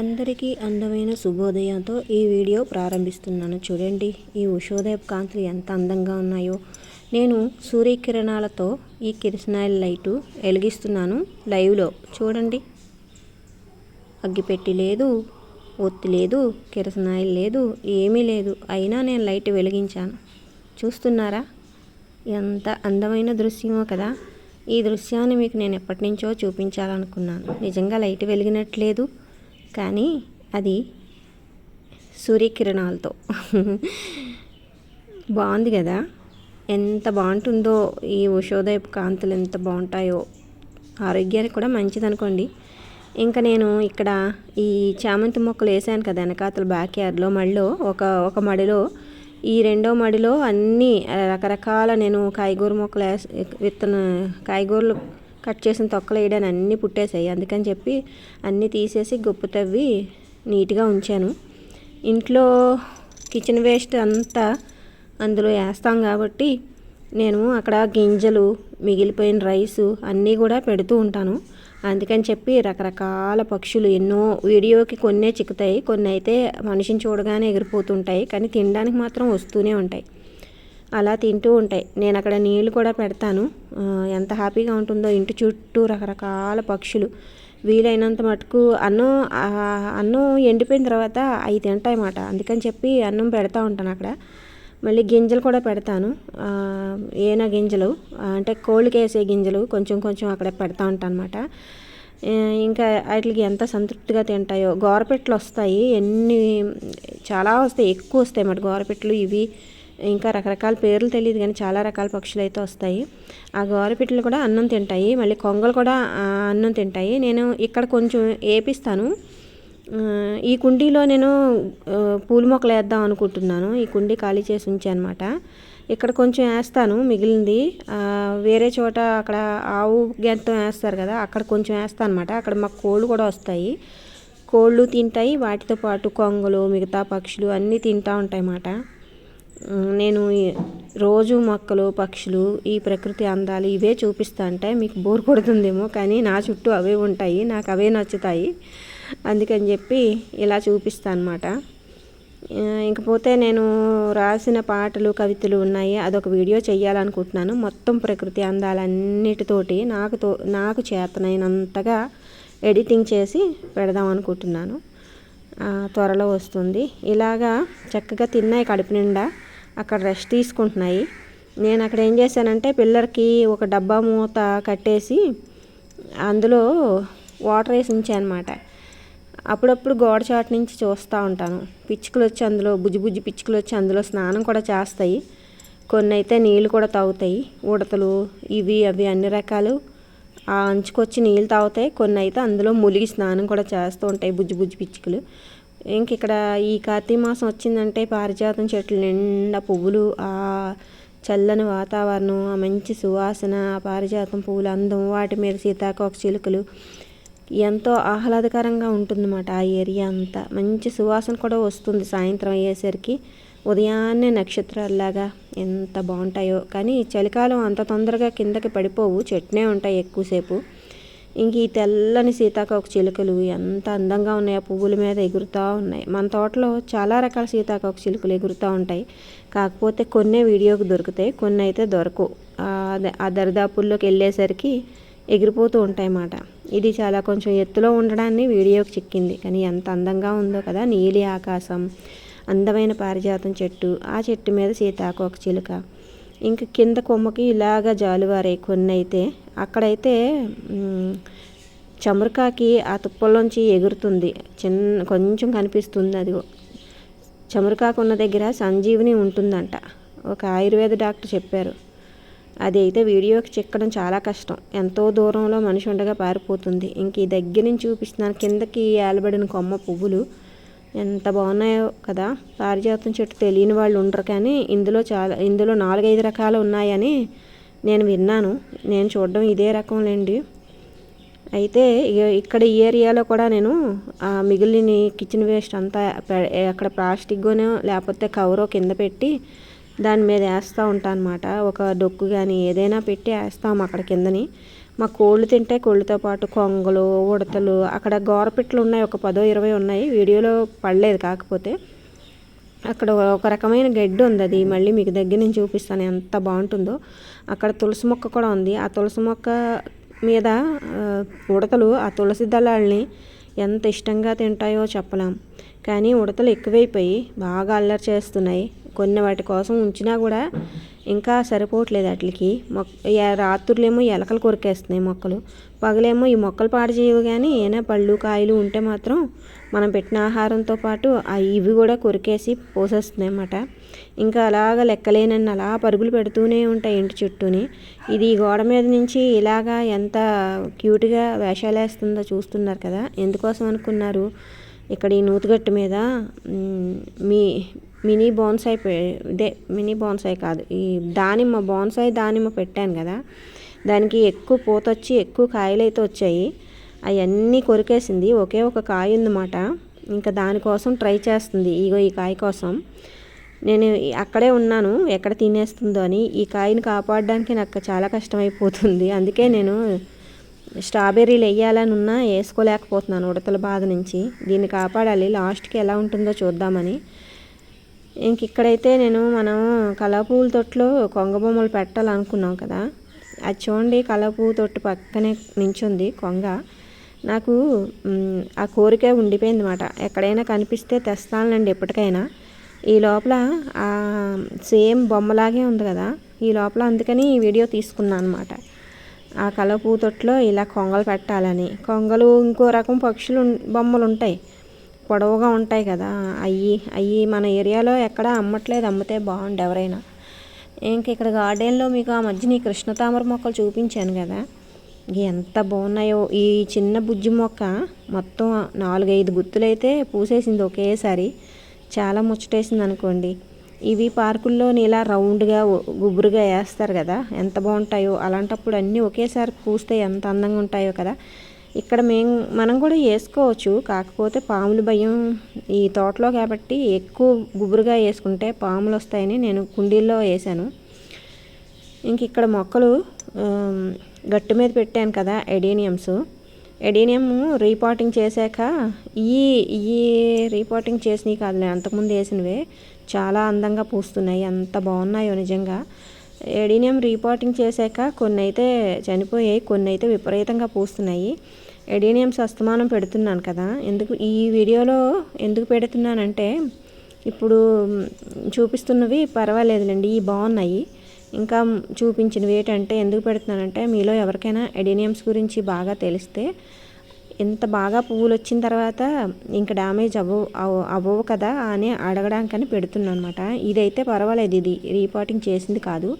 అందరికీ అందమైన శుభోదయంతో ఈ వీడియో ప్రారంభిస్తున్నాను. చూడండి ఈ ఉషోదయ కాంతులు ఎంత అందంగా ఉన్నాయో. నేను సూర్యకిరణాలతో ఈ కిరసనాయిల్ లైటు వెలిగిస్తున్నాను లైవ్లో. చూడండి అగ్గిపెట్టి లేదు ఒత్తి లేదు కిరసనాయిల్ లేదు ఏమీ లేదు. అయినా నేను లైట్ వెలిగించాను. చూస్తున్నారా? ఎంత అందమైన దృశ్యమో కదా. ఈ దృశ్యాన్ని మీకు నేను ఎప్పటి నుంచో చూపించాలనుకున్నాను. నిజంగా లైట్ వెలిగినట్లేదు. కానీ అది సూర్యకిరణాలతో. బాగుంది కదా? ఎంత బాగుంటుందో ఈ ఉషోదయపు కాంతులు ఎంత బాగుంటాయో. ఆరోగ్యానికి కూడా మంచిది అనుకోండి ఇంకా నేను ఇక్కడ ఈ చామంతి మొక్కలు వేసాను కదా వెనకాతల బ్యాక్ యార్డ్లో మడిలో ఒక ఒక మడిలో ఈ రెండో మడిలో అన్నీ రకరకాల నేను కాయగూర మొక్కలు వేసి విత్తన కాయగూరలు కట్ చేసిన తొక్కలు వేయడానికి అన్నీ పుట్టేసాయి అందుకని చెప్పి అన్నీ తీసేసి గొప్పు తవ్వి నీట్గా ఉంచాను. ఇంట్లో కిచెన్ వేస్ట్ అంతా అందులో వేస్తాం కాబట్టి నేను అక్కడ గింజలు మిగిలిపోయిన రైసు అన్నీ కూడా పెడుతూ ఉంటాను. అందుకని చెప్పి రకరకాల పక్షులు ఎన్నో వీడియోకి కొన్నే చిక్కుతాయి కొన్ని అయితే మనిషిని చూడగానే ఎగిరిపోతుంటాయి కానీ తినడానికి మాత్రం వస్తూనే ఉంటాయి. అలా తింటూ ఉంటాయి. నేను అక్కడ నీళ్ళు కూడా పెడతాను. ఎంత హ్యాపీగా ఉంటుందో ఇంటి చుట్టూ రకరకాల పక్షులు. వీలైనంత మటుకు అన్నం అన్నం ఎండిపోయిన తర్వాత అవి తింటాయి అన్నమాట అందుకని చెప్పి అన్నం పెడతా ఉంటాను అక్కడ. మళ్ళీ గింజలు కూడా పెడతాను. ఏనా గింజలు అంటే కోళ్ళకి వేసే గింజలు కొంచెం కొంచెం అక్కడ పెడతా ఉంటాను అనమాట ఇంకా వాటికి ఎంత సంతృప్తిగా తింటాయో. గోరపెట్లు వస్తాయి. ఎన్ని చాలా వస్తాయి. ఎక్కువ వస్తాయి అన్నమాట గోరపెట్లు ఇవి ఇంకా రకరకాల పేర్లు తెలియదు కానీ చాలా రకాల పక్షులు అయితే వస్తాయి. ఆ గోరపెట్లు కూడా అన్నం తింటాయి. మళ్ళీ కొంగలు కూడా అన్నం తింటాయి. నేను ఇక్కడ కొంచెం వేపిస్తాను ఈ కుండీలో నేను పూల మొక్కలు వేద్దాం అనుకుంటున్నాను. ఈ కుండీ ఖాళీ చేసి ఉంచానమాట. ఇక్కడ కొంచెం వేస్తాను మిగిలింది. వేరే చోట అక్కడ ఆవు గెంతం వేస్తారు కదా అక్కడ కొంచెం వేస్తాను అనమాట అక్కడ మాకు కోళ్ళు కూడా వస్తాయి. కోళ్ళు తింటాయి. వాటితో పాటు కొంగలు మిగతా పక్షులు అన్నీ తింటూ ఉంటాయి అన్నమాట నేను రోజు మొక్కలు పక్షులు ఈ ప్రకృతి అందాలు ఇవే చూపిస్తా అంటే మీకు బోర్ కొడుతుందేమో కానీ నా చుట్టూ అవే ఉంటాయి నాకు అవే నచ్చుతాయి. అందుకని చెప్పి ఇలా చూపిస్తాను అనమాట ఇంకపోతే నేను రాసిన పాటలు కవితలు ఉన్నాయి అదొక వీడియో చేయాలనుకుంటున్నాను మొత్తం ప్రకృతి అందాలన్నిటితోటి నాకు తో నాకు చేతనైనంతగా ఎడిటింగ్ చేసి పెడదాం అనుకుంటున్నాను. త్వరలో వస్తుంది. ఇలాగా చక్కగా తిన్నాయి కడుపు నిండా. అక్కడ రెస్ట్ తీసుకుంటున్నాయి. నేను అక్కడ ఏం చేశానంటే పిల్లలకి ఒక డబ్బా మూత కట్టేసి అందులో వాటర్ వేసి ఉంచాను అనమాట అప్పుడప్పుడు గోడ చాటు నుంచి చూస్తూ ఉంటాను. పిచ్చుకలు వచ్చి అందులో బుజ్జి బుజ్జి పిచ్చుకలు వచ్చి అందులో స్నానం కూడా చేస్తాయి. కొన్ని అయితే నీళ్ళు కూడా తాగుతాయి. ఉడతలు ఇవి అవి అన్ని రకాలు. ఆ అంచుకొచ్చి నీళ్ళు తాగుతాయి. కొన్ని అయితే అందులో ములిగి స్నానం కూడా చేస్తూ ఉంటాయి బుజ్జి బుజ్జి పిచ్చుకలు. ఇంక ఇక్కడ ఈ కార్తీక మాసం వచ్చిందంటే పారిజాతం చెట్లు నిండా పువ్వులు ఆ చల్లని వాతావరణం ఆ మంచి సువాసన ఆ పారిజాతం పువ్వులు అందం వాటి మీద సీతాకోక చిలుకలు ఎంతో ఆహ్లాదకరంగా ఉంటుందన్నమాట ఆ ఏరియా అంతా. మంచి సువాసన కూడా వస్తుంది సాయంత్రం అయ్యేసరికి. ఉదయాన్నే నక్షత్రాల్లాగా ఎంత బాగుంటాయో. కానీ చలికాలం అంత తొందరగా కిందకి పడిపోవు చెట్నే ఉంటాయి ఎక్కువసేపు. ఇంక ఈ తెల్లని సీతాకోక చిలుకలు ఎంత అందంగా ఉన్నాయి ఆ పువ్వుల మీద ఎగురుతూ ఉన్నాయి. మన తోటలో చాలా రకాల సీతాకోక చిలుకలు ఎగురుతూ ఉంటాయి. కాకపోతే కొన్ని వీడియోకి దొరుకుతాయి కొన్ని అయితే దొరకవు ఆ దరిదాపుల్లోకి వెళ్ళేసరికి ఎగిరిపోతూ ఉంటాయి అన్నమాట ఇది చాలా కొంచెం ఎత్తులో ఉండడాన్ని వీడియోకి చిక్కింది. కానీ ఎంత అందంగా ఉందో కదా నీలి ఆకాశం అందమైన పారిజాతం చెట్టు ఆ చెట్టు మీద సీతాకోక చిలుక. ఇంక కింద కొమ్మకి ఇలాగ జాలువారే కొన్ని అయితే అక్కడైతే చమురుకాకి ఆ తుప్పల్లోంచి ఎగురుతుంది. చిన్న కొంచెం కనిపిస్తుంది అది చమురుకాకు ఉన్న దగ్గర సంజీవిని ఉంటుందంట. ఒక ఆయుర్వేద డాక్టర్ చెప్పారు. అది అయితే వీడియోకి చిక్కడం చాలా కష్టం. ఎంతో దూరంలో మనిషి ఉండగా పారిపోతుంది. ఇంక ఈ దగ్గర నుంచి చూపిస్తున్నాను. కిందకి ఏలబడిన కొమ్మ పువ్వులు ఎంత బాగున్నాయో కదా. పారిజాతం చెట్టు తెలియని వాళ్ళు ఉండరు కానీ ఇందులో చాలా ఇందులో నాలుగైదు రకాలు ఉన్నాయని నేను విన్నాను. నేను చూడడం ఇదే రకంలేండి. అయితే ఇక్కడ ఈ ఏరియాలో కూడా నేను మిగిలిన కిచెన్ వేస్ట్ అంతా అక్కడ ప్లాస్టిక్గానో లేకపోతే కవరో కింద పెట్టి దాని మీద వేస్తూ ఉంటాను అనమాట ఒక డొక్కు కానీ ఏదైనా పెట్టి వేస్తాము అక్కడ కిందని. మా కోళ్ళు తింటే కోళ్ళతో పాటు కొంగలు ఉడతలు అక్కడ గోరపిట్లు ఉన్నాయి ఒక పదో ఇరవై ఉన్నాయి. వీడియోలో పడలేదు కాకపోతే అక్కడ ఒక రకమైన గడ్డి ఉంది అది. మళ్ళీ మీకు దగ్గర నుంచి చూపిస్తాను ఎంత బాగుంటుందో. అక్కడ తులసి మొక్క కూడా ఉంది. ఆ తులసి మొక్క మీద ఉడతలు ఆ తులసి దళాలని ఎంత ఇష్టంగా తింటాయో చెప్పలేం. కానీ ఉడతలు ఎక్కువైపోయి బాగా అల్లరి చేస్తున్నాయి. కొన్ని వాటి కోసం ఉంచినా కూడా ఇంకా సరిపోవట్లేదు వాటికి మొక్క రాత్రులేమో ఎలకలు కొరికేస్తున్నాయి మొక్కలు. పగలేమో ఈ మొక్కలు పాడు చేయవు కానీ ఏమైనా పళ్ళు కాయలు ఉంటే మాత్రం మనం పెట్టిన ఆహారంతో పాటు ఇవి కూడా కొరికేసి పోసేస్తున్నాయి అన్నమాట. ఇంకా అలాగ లెక్కలేనన్న అలా పరుగులు పెడుతూనే ఉంటాయి ఇంటి చుట్టూని. ఇది గోడ మీద నుంచి ఇలాగా ఎంత క్యూట్గా వేషాలు వేస్తుందో చూస్తున్నారు కదా. ఎందుకోసం అనుకున్నారు? ఇక్కడ ఈ నూతిగట్టు మీద మీ మినీ బోన్సాయి ఇదే మినీ బోన్సాయి కాదు. ఈ దానిమ్మ బోన్సాయి దానిమ్మ పెట్టాను కదా దానికి ఎక్కువ పూత వచ్చి ఎక్కువ కాయలు అయితే వచ్చాయి. అవన్నీ కొరికేసింది. ఒకే ఒక కాయ ఉందన్నమాట. ఇంకా దానికోసం ట్రై చేస్తుంది. ఇగో ఈ కాయ కోసం. నేను అక్కడే ఉన్నాను. ఎక్కడ తినేస్తుందో అని. ఈ కాయని కాపాడడానికి నాకు చాలా కష్టమైపోతుంది. అందుకే నేను స్ట్రాబెర్రీలు వేయాలనున్నా వేసుకోలేకపోతున్నాను ఉడతల బాధ నుంచి. దీన్ని కాపాడాలి. లాస్ట్కి ఎలా ఉంటుందో చూద్దామని. ఇంక ఇక్కడైతే నేను మనం కలపూల తొట్లో కొంగ బొమ్మలు పెట్టాలనుకున్నాం కదా. అది చూడండి కలపూ తొట్టు పక్కనే నించుంది కొంగ. నాకు ఆ కోరిక ఉండిపోయింది అనమాట ఎక్కడైనా కనిపిస్తే తెస్తానండి ఎప్పటికైనా. ఈ లోపల సేమ్ బొమ్మలాగే ఉంది కదా. ఈ లోపల అందుకని ఈ వీడియో తీసుకున్నాను అనమాట ఆ కలపూ తొట్లో ఇలా కొంగలు పెట్టాలని. కొంగలు ఇంకో రకం పక్షులు బొమ్మలు ఉంటాయి పొడవుగా ఉంటాయి కదా. అవి అవి మన ఏరియాలో ఎక్కడ అమ్మట్లేదు. అమ్మితే బాగుండు ఎవరైనా. ఇంక ఇక్కడ గార్డెన్లో మీకు ఆ మధ్య నీ కృష్ణతామర మొక్కలు చూపించాను కదా. ఎంత బాగున్నాయో. ఈ చిన్న బుజ్జి మొక్క మొత్తం నాలుగైదు గుత్తులైతే పూసేసింది ఒకేసారి. చాలా ముచ్చటేసింది అనుకోండి ఇవి పార్కుల్లో ఇలా రౌండ్గా గుబురుగా వేస్తారు కదా ఎంత బాగుంటాయో అలాంటప్పుడు అన్నీ ఒకేసారి పూస్తే ఎంత అందంగా ఉంటాయో కదా. ఇక్కడ మేము మనం కూడా వేసుకోవచ్చు కాకపోతే పాములు భయం ఈ తోటలో కాబట్టి ఎక్కువ గుబురుగా వేసుకుంటే పాములు వస్తాయని నేను కుండీల్లో వేసాను ఇంక ఇక్కడ మొక్కలు గట్టు మీద పెట్టాను కదా ఎడీనియమ్స్ ఎడీనియం రీపాటింగ్ చేశాక ఈ ఈ రీపాటింగ్ చేసినవి కాదులే అంతకుముందు వేసినవే చాలా అందంగా పూస్తున్నాయి. అంత బాగున్నాయో నిజంగా. ఎడీనియం రీపాటింగ్ చేశాక కొన్ని అయితే చనిపోయాయి కొన్ని అయితే విపరీతంగా పూస్తున్నాయి. ఎడీనియమ్స్ అస్తమానం పెడుతున్నాను కదా. ఎందుకు ఈ వీడియోలో ఎందుకు పెడుతున్నానంటే ఇప్పుడు చూపిస్తున్నవి పర్వాలేదులేండి ఈ బాగున్నాయి. ఇంకా చూపించినవి ఏంటంటే ఎందుకు పెడుతున్నానంటే మీలో ఎవరికైనా ఎడీనియమ్స్ గురించి బాగా తెలిస్తే ఇంత బాగా పువ్వులు వచ్చిన తర్వాత ఇంకా డ్యామేజ్ అవ్వ అవ్వవు కదా అని అడగడానికని పెడుతున్నాను అనమాట ఇదైతే పర్వాలేదు ఇది. రీపాటింగ్ చేసింది కాదు.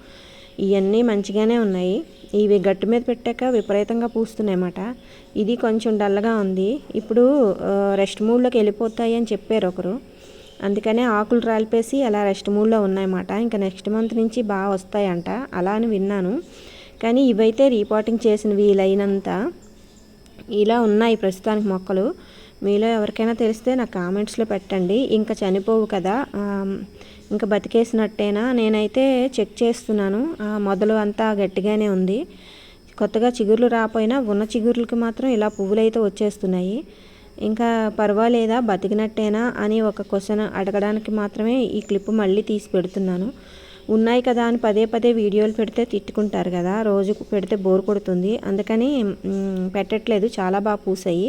ఇవన్నీ మంచిగానే ఉన్నాయి. ఇవి గట్టు మీద పెట్టాక విపరీతంగా పూస్తున్నాయి అన్నమాట ఇది కొంచెం డల్గా ఉంది. ఇప్పుడు రెస్ట్ మూడ్లోకి వెళ్ళిపోతాయి అని చెప్పారు ఒకరు. అందుకనే ఆకులు రాలిపేసి అలా రెస్ట్ మూడ్లో ఉన్నాయన్నమాట. ఇంకా నెక్స్ట్ మంత్ నుంచి బాగా వస్తాయంట. అలా అని విన్నాను. కానీ ఇవైతే రీపాటింగ్ చేసినవి వీలైనంత ఇలా ఉన్నాయి ప్రస్తుతానికి మొక్కలు. మీలో ఎవరికైనా తెలిస్తే నాకు కామెంట్స్లో పెట్టండి. ఇంకా చనిపోవు కదా. ఇంకా బతికేసినట్టేనా? నేనైతే చెక్ చేస్తున్నాను. మొదలు అంతా గట్టిగానే ఉంది. కొత్తగా చిగుర్లు రాపోయినా ఉన్న చిగుర్లకి మాత్రం ఇలా పువ్వులు అయితే వచ్చేస్తున్నాయి. ఇంకా పర్వాలేదా? బతికినట్టేనా? అని ఒక క్వశ్చన్ అడగడానికి మాత్రమే ఈ క్లిప్ మళ్ళీ తీసి పెడుతున్నాను. ఉన్నాయి కదా అని పదే పదే వీడియోలు పెడితే తిట్టుకుంటారు కదా. రోజు పెడితే బోర్ కొడుతుంది. అందుకని పెట్టట్లేదు. చాలా బాగా పూసాయి.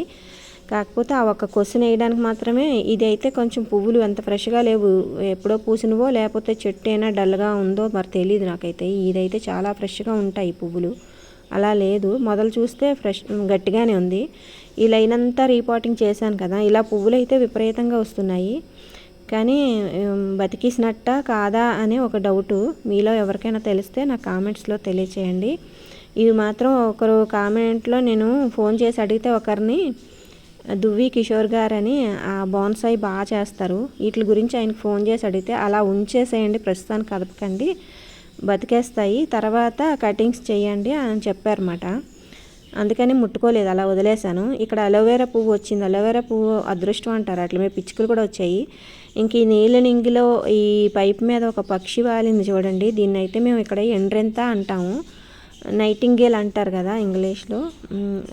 కాకపోతే ఆ ఒక్క క్వశ్చన్ వేయడానికి మాత్రమే ఇది అయితే కొంచెం పువ్వులు ఎంత ఫ్రెష్గా లేవు. ఎప్పుడో పూసినవో లేకపోతే చెట్టు అయినా డల్గా ఉందో మరి తెలియదు నాకైతే. ఇదైతే చాలా ఫ్రెష్గా ఉంటాయి పువ్వులు. అలా లేదు. మొదలు చూస్తే ఫ్రెష్ గట్టిగానే ఉంది. ఈ లైన్ అంతా రీపాటింగ్ చేశాను కదా. ఇలా పువ్వులు అయితే విపరీతంగా వస్తున్నాయి. కానీ బతికిసినట్ట కాదా అనే ఒక డౌటు మీలో ఎవరికైనా తెలిస్తే నా కామెంట్స్లో తెలియచేయండి. ఇవి మాత్రం ఒకరు కామెంట్లో నేను ఫోన్ చేసి అడిగితే ఒకరిని దువ్వి కిషోర్ గారని ఆ బాన్సాయి బాగా చేస్తారు. వీటి గురించి ఆయనకు ఫోన్ చేసి అడిగితే అలా ఉంచేసేయండి ప్రస్తుతానికి కదపకండి. బతికేస్తాయి తర్వాత కటింగ్స్ చేయండి అని చెప్పారన్నమాట. అందుకని ముట్టుకోలేదు అలా వదిలేశాను. ఇక్కడ అలోవేరా పువ్వు వచ్చింది. అలోవేరా పువ్వు అదృష్టం అంటారు. అట్లా మీద పిచ్చుకలు కూడా వచ్చాయి. ఇంక ఈ నీళ్ళ నింగిలో ఈ పైప్ మీద ఒక పక్షి వాలింది చూడండి. దీన్ని అయితే మేము ఇక్కడ ఎండ్రెంత అంటాము. నైటింగేల్ అంటారు కదా ఇంగ్లీష్లో.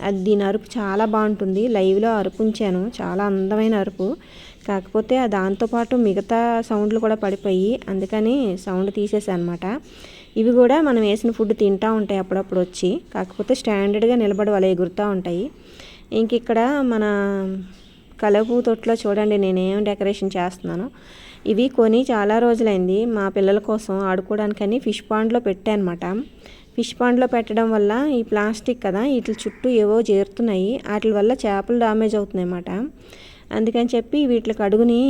అది దీని అరుపు చాలా బాగుంటుంది. లైవ్లో అరుపు ఉంచాను చాలా అందమైన అరుపు. కాకపోతే ఆ దాంతోపాటు మిగతా సౌండ్లు కూడా పడిపోయి అందుకని సౌండ్ తీసేసానమాట. ఇవి కూడా మనం వేసిన ఫుడ్ తింటూ ఉంటాయి అప్పుడప్పుడు వచ్చి. కాకపోతే స్టాండర్డ్గా నిలబడి వాళ్ళు ఎగురుతూ ఉంటాయి. ఇంక ఇక్కడ మన కలపు తొట్లో చూడండి నేనేం డెకరేషన్ చేస్తున్నాను. ఇవి కొని చాలా రోజులైంది మా పిల్లల కోసం ఆడుకోవడానికని ఫిష్ పాండ్లో పెట్టానమాట. ఫిష్ పాండ్లో పెట్టడం వల్ల ఈ ప్లాస్టిక్ కదా వీటి చుట్టూ ఏవో చేరుతున్నాయి వాటి వల్ల చేపలు డామేజ్ అవుతున్నాయి అన్నమాట అందుకని చెప్పి వీటికి అడుగుని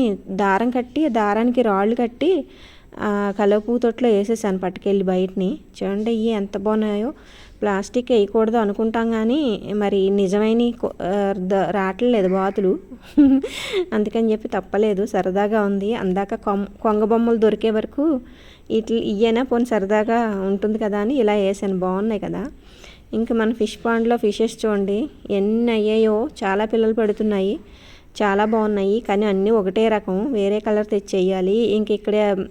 దారం కట్టి దారానికి రాళ్ళు కట్టి ఆ కలపు తొట్లో వేసేసాను పట్టుకెళ్ళి బయటని. చూడండి ఇవి ఎంత బాగున్నాయో. ప్లాస్టిక్ వేయకూడదు అనుకుంటాం కానీ మరి నిజమైన ద- రావట్లేదు బాతులు. అందుకని చెప్పి తప్పలేదు సరదాగా ఉంది. అందాక కొం- కొంగ బొమ్మలు దొరికే వరకు ఇట్లా ఇయ్యనా పోనీ సరదాగా ఉంటుంది కదా అని ఇలా వేసాను. బాగున్నాయి కదా. ఇంకా మన ఫిష్ పాండ్లో ఫిషెస్ చూడండి. ఎన్ని అయ్యాయో చాలా పిల్లలు పడుతున్నాయి. చాలా బాగున్నాయి. కానీ అన్నీ ఒకటే రకం వేరే కలర్ తెచ్చేయాలి. ఇంక ఇక్కడ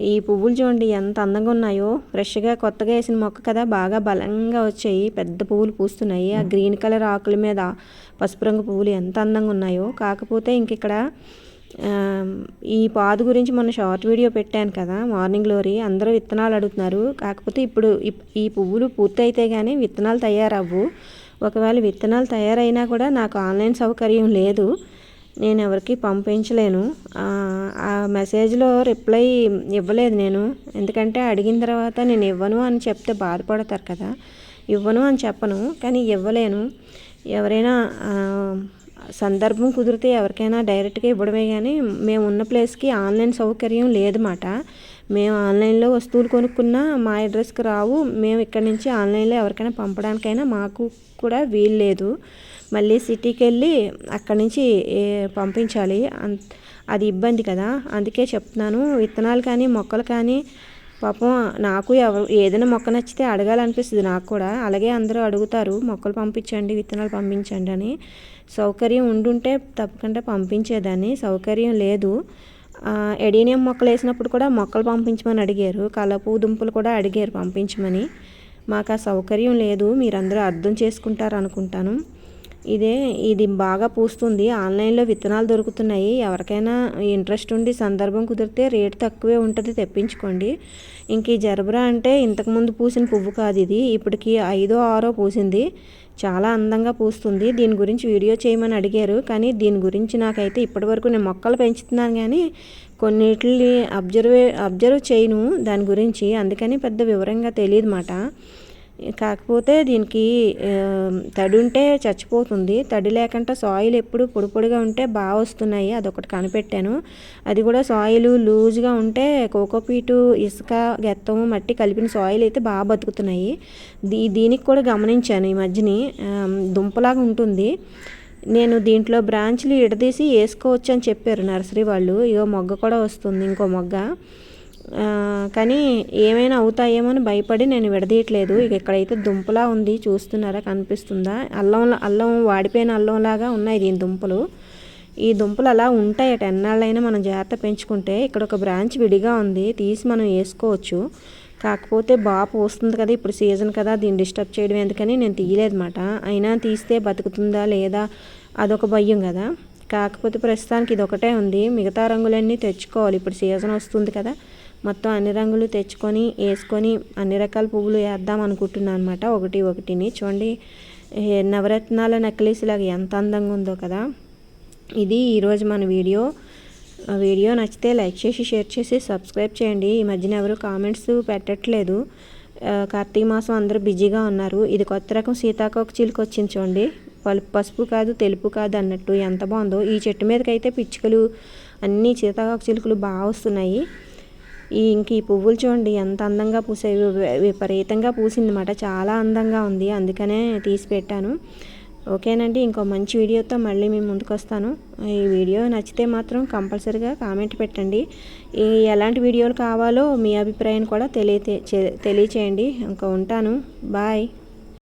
ఈ పువ్వులు చూడండి ఎంత అందంగా ఉన్నాయో. ఫ్రెష్గా కొత్తగా వేసిన మొక్క కదా. బాగా బలంగా వచ్చాయి. పెద్ద పువ్వులు పూస్తున్నాయి. ఆ గ్రీన్ కలర్ ఆకుల మీద పసుపు రంగు పువ్వులు ఎంత అందంగా ఉన్నాయో. కాకపోతే ఇంక ఇక్కడ ఈ పాదు గురించి మొన్న షార్ట్ వీడియో పెట్టాను కదా మార్నింగ్ గ్లోరీ అందరూ విత్తనాలు అడుగుతున్నారు. కాకపోతే ఇప్పుడు ఈ- ఈ పువ్వులు పూర్తయితే కానీ విత్తనాలు తయారవ్వు. ఒకవేళ విత్తనాలు తయారైనా కూడా నాకు ఆన్లైన్ సౌకర్యం లేదు. నేను ఎవరికి పంపించలేను. ఆ, మెసేజ్లో రిప్లై ఇవ్వలేదు నేను. ఎందుకంటే అడిగిన తర్వాత నేను ఇవ్వను అని చెప్తే బాధపడతారు కదా. ఇవ్వను అని చెప్పను కానీ ఇవ్వలేను. ఎవరైనా సందర్భం కుదిరితే ఎవరికైనా డైరెక్ట్గా ఇవ్వడమే కానీ మేము ఉన్న ప్లేస్కి ఆన్లైన్ సౌకర్యం లేదన్నమాట. మేము ఆన్లైన్లో వస్తువులు కొనుక్కున్నా మా అడ్రస్కి రావు. మేము ఇక్కడి నుంచి ఆన్లైన్లో ఎవరికైనా పంపడానికైనా మాకు కూడా వీలు లేదు. మళ్ళీ సిటీకి వెళ్ళి అక్కడి నుంచి పంపించాలి. అది ఇబ్బంది కదా. అందుకే చెప్తున్నాను. విత్తనాలు కానీ మొక్కలు కానీ పాపం నాకు ఎవరు ఏదైనా మొక్క నచ్చితే అడగాలనిపిస్తుంది నాకు కూడా. అలాగే అందరూ అడుగుతారు మొక్కలు పంపించండి విత్తనాలు పంపించండి అని. సౌకర్యం ఉండుంటే తప్పకుండా పంపించేదాన్ని. సౌకర్యం లేదు. ఎడీనియం మొక్కలు వేసినప్పుడు కూడా మొక్కలు పంపించమని అడిగారు. కలపు దుంపలు కూడా అడిగారు పంపించమని. మాకు ఆ సౌకర్యం లేదు మీరందరూ అర్థం చేసుకుంటారు అనుకుంటాను. ఇదే ఇది బాగా పూస్తుంది. ఆన్లైన్లో విత్తనాలు దొరుకుతున్నాయి. ఎవరికైనా ఇంట్రెస్ట్ ఉండి సందర్భం కుదిరితే రేట్ తక్కువే ఉంటుంది తెప్పించుకోండి. ఇంక ఈ జరబరా అంటే ఇంతకుముందు పూసిన పువ్వు కాదు ఇది. ఇప్పటికి ఐదో ఆరో పూసింది. చాలా అందంగా పూస్తుంది. దీని గురించి వీడియో చేయమని అడిగారు. కానీ దీని గురించి నాకైతే ఇప్పటివరకు నేను మొక్కలు పెంచుతున్నాను కానీ కొన్నిటిని అబ్జర్వే అబ్జర్వ్ చేయను దాని గురించి. అందుకని పెద్ద వివరంగా తెలియదు మాట. కాకపోతే దీనికి తడి ఉంటే చచ్చిపోతుంది. తడి లేకుండా సాయిల్ ఎప్పుడు పొడి పొడిగా ఉంటే బాగా వస్తున్నాయి. అదొకటి కనిపెట్టాను. అది కూడా సాయిల్ లూజ్గా ఉంటే కోకోపీటు ఇసుక గెత్తం మట్టి కలిపిన సాయిల్ అయితే బాగా బతుకుతున్నాయి. దీ దీనికి కూడా గమనించాను ఈ మధ్యని. దుంపలాగా ఉంటుంది. నేను దీంట్లో బ్రాంచ్లు ఇడదీసి వేసుకోవచ్చు అని చెప్పారు నర్సరీ వాళ్ళు. ఇగో మొగ్గ కూడా వస్తుంది ఇంకో మొగ్గ. కానీ ఏమైనా అవుతాయేమో అని భయపడి నేను విడదీయట్లేదు. ఇక ఇక్కడైతే దుంపలా ఉంది. చూస్తున్నారా? కనిపిస్తుందా? అల్లం అల్లం వాడిపోయిన అల్లంలాగా ఉన్నాయి దీని దుంపలు. ఈ దుంపలు అలా ఉంటాయట. ఎన్నాళ్ళైనా మనం జాగ్రత్త పెంచుకుంటే ఇక్కడ ఒక బ్రాంచ్ విడిగా ఉంది. తీసి మనం వేసుకోవచ్చు. కాకపోతే బాపు వస్తుంది కదా. ఇప్పుడు సీజన్ కదా. దీన్ని డిస్టర్బ్ చేయడం ఎందుకని నేను తీయలేదన్నమాట. అయినా తీస్తే బతుకుతుందా లేదా అదొక భయం కదా. కాకపోతే ప్రస్తుతానికి ఇది ఒకటే ఉంది. మిగతా రంగులన్నీ తెచ్చుకోవాలి. ఇప్పుడు సీజన్ వస్తుంది కదా. మొత్తం అన్ని రంగులు తెచ్చుకొని వేసుకొని అన్ని రకాల పువ్వులు వేద్దాం అనుకుంటున్నాను అనమాట ఒకటి ఒకటిని. చూడండి నవరత్నాల నెక్లెస్ లాగా ఎంత అందంగా ఉందో కదా. ఇది ఈరోజు మన వీడియో. ఆ వీడియో నచ్చితే లైక్ చేసి షేర్ చేసి సబ్స్క్రైబ్ చేయండి. ఈ మధ్యన ఎవరు కామెంట్స్ పెట్టట్లేదు. కార్తీక మాసం అందరూ బిజీగా ఉన్నారు. ఇది కొత్త రకం సీతాకోక చిలుక వచ్చింది చూడండి. పసుపు కాదు తెలుపు కాదు అన్నట్టు ఎంత బాగుందో. ఈ చెట్టు మీదకైతే పిచ్చుకలు అన్నీ సీతాకోక చిలుకలు బాగా వస్తున్నాయి. ఈ ఇంక ఈ పువ్వులు చూడండి ఎంత అందంగా పూసాయి. విపరీతంగా విపరీతంగా పూసిందన్నమాట. చాలా అందంగా ఉంది. అందుకనే తీసి పెట్టాను. ఓకేనండి ఇంకో మంచి వీడియోతో మళ్ళీ మేము ముందుకు వస్తాను. ఈ వీడియో నచ్చితే మాత్రం కంపల్సరీగా కామెంట్ పెట్టండి. ఈ ఎలాంటి వీడియోలు కావాలో మీ అభిప్రాయం కూడా తెలియ తెలియచేయండి. ఇంకా ఉంటాను. బాయ్.